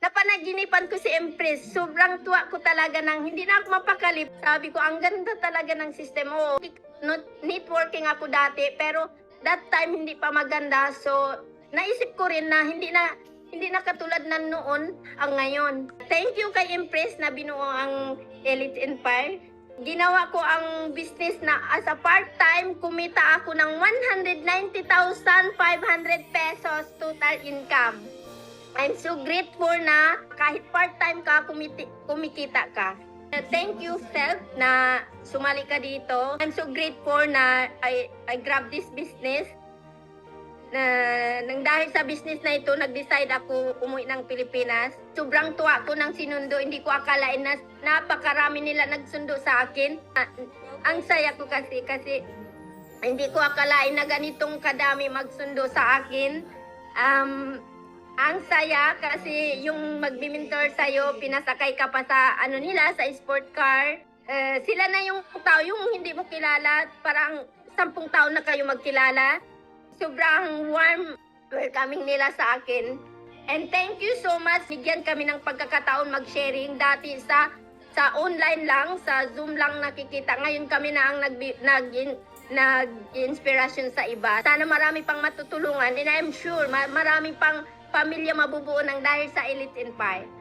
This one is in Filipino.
napanaginipan ko si Empress. Sobrang tuwa ko talaga ng hindi na ako mapakali. Sabi ko, ang ganda talaga ng system. Oh, not, networking ako dati, pero that time hindi pa maganda. So, naisip ko rin na hindi na hindi na katulad ng noon ang ngayon. Thank you kay Empress na binuo ang Elite Empire. Ginawa ko ang business na as a part-time, kumita ako ng 190,500 pesos total income. I'm so grateful na kahit part-time ka, kumiti, kumikita ka. Thank you, Self, na sumali ka dito. I'm so grateful na I, I grab this business. Na, nang dahil sa business na ito, nag-decide ako umuwi ng Pilipinas. Sobrang tuwa ko ng sinundo. Hindi ko akalain na napakarami nila nagsundo sa akin. Ah, ang saya ko kasi, kasi hindi ko akalain na ganitong kadami magsundo sa akin. Um, ang saya kasi yung magbimentor sa'yo, pinasakay ka pa sa ano nila, sa sport car. Eh, sila na yung tao, yung hindi mo kilala, parang sampung taon na kayo magkilala. Sobrang warm welcoming nila sa akin. And thank you so much. Bigyan kami ng pagkakataon mag-sharing dati sa sa online lang, sa Zoom lang nakikita. Ngayon kami na ang nag nag nag-inspiration sa iba. Sana marami pang matutulungan and I'm sure ma- marami pang pamilya mabubuo ng dahil sa Elite Empire.